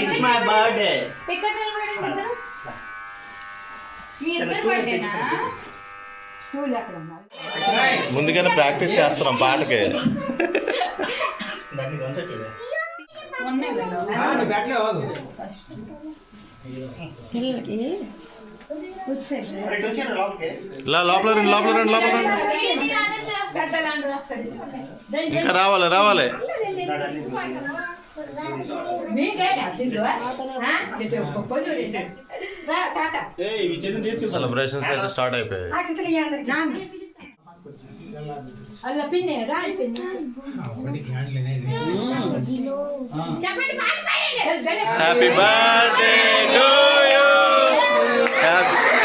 It's my birthday ఇక్కడ నిలబడండి ఇద్దరు. మీ ఇద్దరు బర్త్డేనా ముందుగానే ప్రాక్టీస్ చేస్తున్నాం పాటకి. ఇలా లోపల రండి లోపల రండి లోపల రండి. ఇంకా రావాలి రావాలి. ఏయ్ ఇవి చిన్న తీసుకు సెలబ్రేషన్స్ అయితే స్టార్ట్ అయిపోయాయి హ్యాపీ బర్త్డే టు యూ కూడా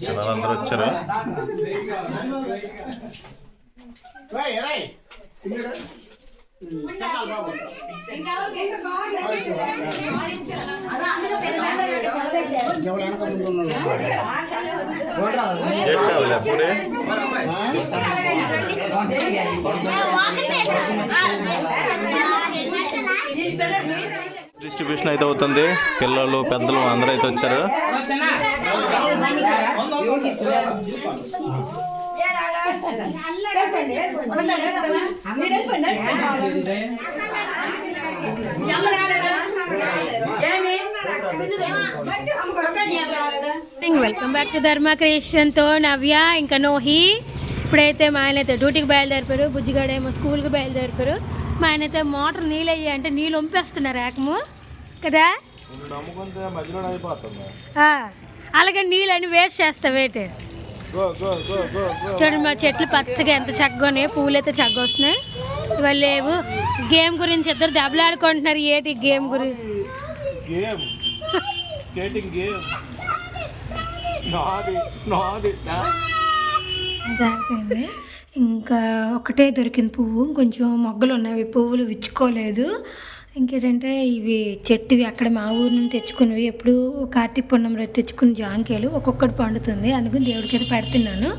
జనాలందరూ వచ్చారు కేక్ కావాలి అప్పుడే డిస్ట్రిబ్యూషన్ అయితే అవుతుంది. పిల్లలు పెద్దలు అందరూ అయితే వచ్చారు. వెల్కమ్ బ్యాక్ టు ధర్మ క్రియేషన్తో నవ్య ఇంకా నోహి. ఇప్పుడైతే మా ఆయన అయితే డ్యూటీకి బయలుదేరిపారు బుజ్జిగాడేమో స్కూల్కి బయలుదేరిపారు మా ఆయన అయితే మోటార్ నీళ్ళు అయ్యి అంటే నీళ్ళు వంపేస్తున్నారు ఏకము. కదా? అలాగే నీళ్ళు అని వేస్ట్ చేస్తావేటి చూడండి మా చెట్లు పచ్చగా ఎంత చక్కగా ఉన్నాయి పూలు అయితే చక్కగా వస్తున్నాయి. ఇవాళ లేవు. గేమ్ గురించి ఇద్దరు దెబ్బలాడుకుంటున్నారు ఏటి గేమ్ గురించి స్కేటింగ్ గేమ్? నాది నాది దానిపోయింది ఇంకా ఒకటే దొరికింది పువ్వు. కొంచెం మొగ్గలు ఉన్నాయి పువ్వులు విచ్చుకోలేదు. ఇంకేంటంటే ఇవి చెట్టువి అక్కడ మా ఊరు నుంచి తెచ్చుకున్నవి. ఎప్పుడు కార్తీక పూర్ణం రోజు తెచ్చుకున్న జాంకాయలు ఒక్కొక్కటి పండుతుంది. అందుకని దేవుడికి అయితే పెడుతున్నాను.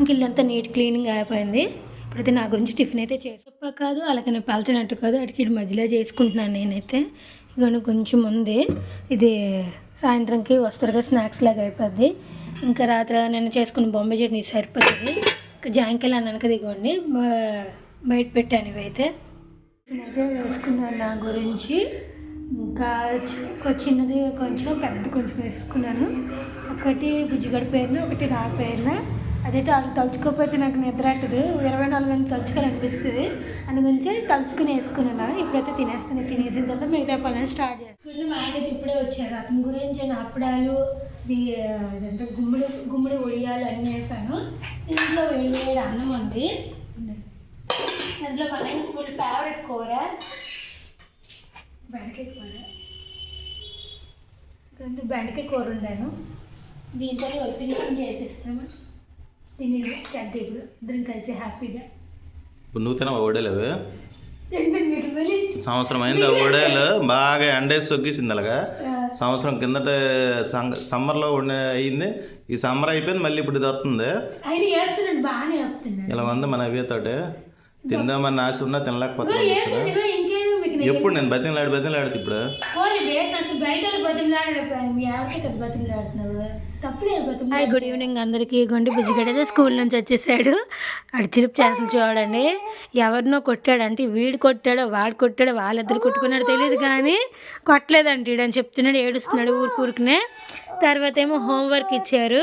ఇంక ఇల్లంతా నీట్ క్లీనింగ్ అయిపోయింది. ఇప్పుడైతే నా గురించి టిఫిన్ అయితే చేసప్ప కాదు అలాగే నేను పలచనట్టు కాదు. అటుకి ఇటు మధ్యలో చేసుకుంటున్నాను నేనైతే. ఇక కొంచెం ఉంది. ఇది సాయంత్రంకి వస్తారుగా స్నాక్స్ లాగా అయిపోద్ది. ఇంకా రాత్రి నేను చేసుకున్న బొంబాయి చట్నీ సరిపోతుంది. ఇంకా జాంకాయలు అన్నాను కదా ఇగోండి బయట పెట్టాను ఇవైతే. అయితే వేసుకున్నాను నా గురించి. ఇంకా ఒక చిన్నది కొంచెం పెద్ద కొంచెం వేసుకున్నాను. ఒకటి బుజ్జిగడ పేరున ఒకటి నా పేరున. అదైతే వాళ్ళు తలుచుకోకపోతే నాకు నిద్ర ఇరవై నాలుగు గంటలు తలుచుకోవాలనిపిస్తుంది. అందుగురించి తలుచుకుని వేసుకున్నాను ఇప్పుడైతే తినేస్తాను. తినేసిన తర్వాత మిగతా పనులు స్టార్ట్ చేస్తాను. మా ఆయన ఇప్పుడే వచ్చారు. అతని గురించి అప్పడాలు ఇదంటే గుమ్మడి గుమ్మడి ఒడియాలు అన్నీ వేసాను ఇంట్లో వేడి వేడి అన్నం ఉంది. అందులో మా ఆయన ఫుల్ ఫేవరెట్ కూర బెండకాయ కూర. రెండు బెండకాయ కూర ఉండాను దీంతో ఫినిషింగ్ చేసేస్తాము తిని చద్దీపుడు ఇద్దరం కలిసి హ్యాపీగా. ఇప్పుడు నువ్వు తినవా ఓడేలేవు సంవత్సరం అయింది ఆ ఓడేలు. బాగా ఎండేసి సొగ్గేసింది అలాగా. సంవత్సరం కిందట సమ్మర్లో ఉండే అయింది. ఈ సమ్మర్ అయిపోయింది మళ్ళీ ఇప్పుడు ఇది వస్తుంది. ఇలా ఉంది మన అవియతోటి తిందామని ఆశ ఉన్నా తినలేకపోతున్నాం ఎప్పుడు నేను బతిలాడి బతిలాడితే ఇప్పుడు? హాయ్ గుడ్ ఈవినింగ్ అందరికీ. గుండి బుజ్జిగడ స్కూల్ నుంచి వచ్చేసాడు. అడు చిరుపు చేసలు చూడండి. ఎవరినో కొట్టాడు అంటే వీడు కొట్టాడో వాడు కొట్టాడో వాళ్ళిద్దరు కొట్టుకున్నాడు తెలియదు కానీ కొట్టలేదంట వీడని చెప్తున్నాడు ఏడుస్తున్నాడు ఊరుకూరుకునే తర్వాత ఏమో హోంవర్క్ ఇచ్చారు.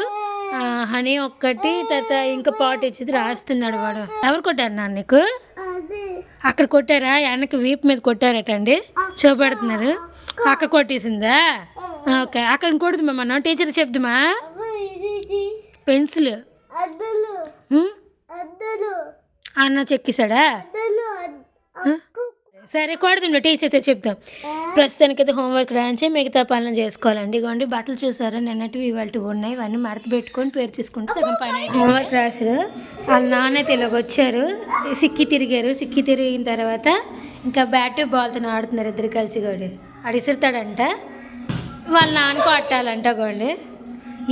హనీ ఒక్కటి తర్వాత ఇంకా పాట్ ఇచ్చింది రాస్తున్నాడు వాడు. ఎవరు కొట్టారు నాన్న నీకు? అక్కడ కొట్టారా? వెనక్కి వీపు మీద కొట్టారటండి. చూపెడుతున్నారు. అక్క కొట్టేసిందా? ఓకే అక్కడ కొడుతుమా మనం టీచర్ చెప్తుమా? పెన్సిల్? అన్న చెక్కిసాడా సరే కొడుతుండే టీచర్తో చెప్తాం ప్రస్తుతానికి అయితే హోంవర్క్ రాయించి మిగతా పనులు చేసుకోవాలండి. ఇగోండి బట్టలు చూసారా? నిన్నటివి ఇవాళ ఉన్నాయి. ఇవన్నీ మడత పెట్టుకొని పేరు చేసుకుంటే సగం పని హోంవర్క్ రాశారు. వాళ్ళ నాన్న అయితే ఇలాగ వచ్చారు. సిక్కి తిరిగారు. సిక్కి తిరిగిన తర్వాత ఇంకా బ్యాట్ బాల్తో ఆడుతున్నారు ఇద్దరు కలిసి కూడా. అడిసిరుతాడంట. ఇసురుతాడంట వాళ్ళ నాన్న కొట్టాలంట గోండి.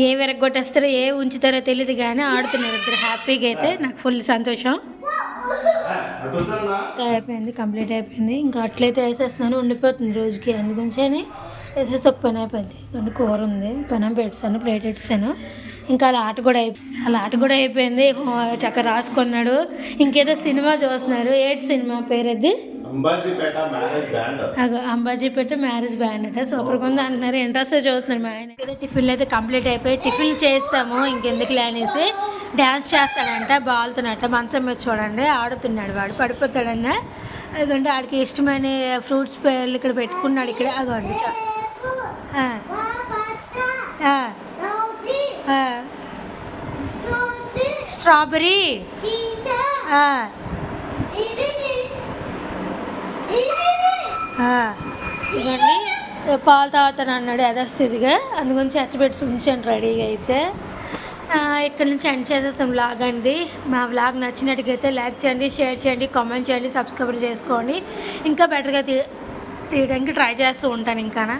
ఏ విరగొట్టేస్తారో ఏ ఉంచుతారో తెలియదు కానీ ఆడుతున్నారు ఇద్దరు. హ్యాపీగా అయితే నాకు ఫుల్ సంతోషం. అయిపోయింది కంప్లీట్ అయిపోయింది. ఇంకా అట్లయితే వేసేస్తున్నాను ఉండిపోతుంది రోజుకి. అందుకని వేసేస్తే ఒక పని అయిపోయింది. కొన్ని కూర ఉంది పనం పెట్టాను ప్లేట్ పెట్టాను ఇంకా అలా ఆట కూడా అయిపోయింది అలా ఆట కూడా అయిపోయింది. చక్కగా రాసుకున్నాడు. ఇంకేదో సినిమా చూస్తున్నారు. ఏటి సినిమా పేరు అది? అంబాజీపేట మ్యారేజ్ బ్యాండ్ అగో అంబాజీపేట మ్యారేజ్ బ్యాండ్ అంటే. సూపర్గా ఉంది అంటున్నారు. ఇంట్రెస్ట్ చదువుతున్నారు మా ఆయన. ఏదో టిఫిన్లు అయితే కంప్లీట్ అయిపోయి టిఫిన్ చేస్తాము ఇంకెందుకు అనేసి డ్యాన్స్ చేస్తాడంట బాల్తున్నట్ట మంచం మీద చూడండి ఆడుతున్నాడు వాడు. పడిపోతాడన్న. అదిగోండి వాడికి ఇష్టమైన ఫ్రూట్స్ పేర్లు ఇక్కడ పెట్టుకున్నాడు ఇక్కడ. ఆ. స్ట్రాబెరీ. ఇవన్నీ పాలు తాగుతాను అన్నాడు యథాస్థితిగా. అందుగురించి హెచ్చబెట్టి ఉంచాను రెడీగా అయితే. ఇక్కడ నుంచి ఎండ్ చేసేస్తాం వ్లాగ్ అండి మా వ్లాగ్ నచ్చినట్టుగా అయితే లైక్ చేయండి షేర్ చేయండి కామెంట్ చేయండి సబ్స్క్రైబ్ చేసుకోండి. ఇంకా బెటర్గా తీయడానికి ట్రై చేస్తూ ఉంటాను ఇంకానా.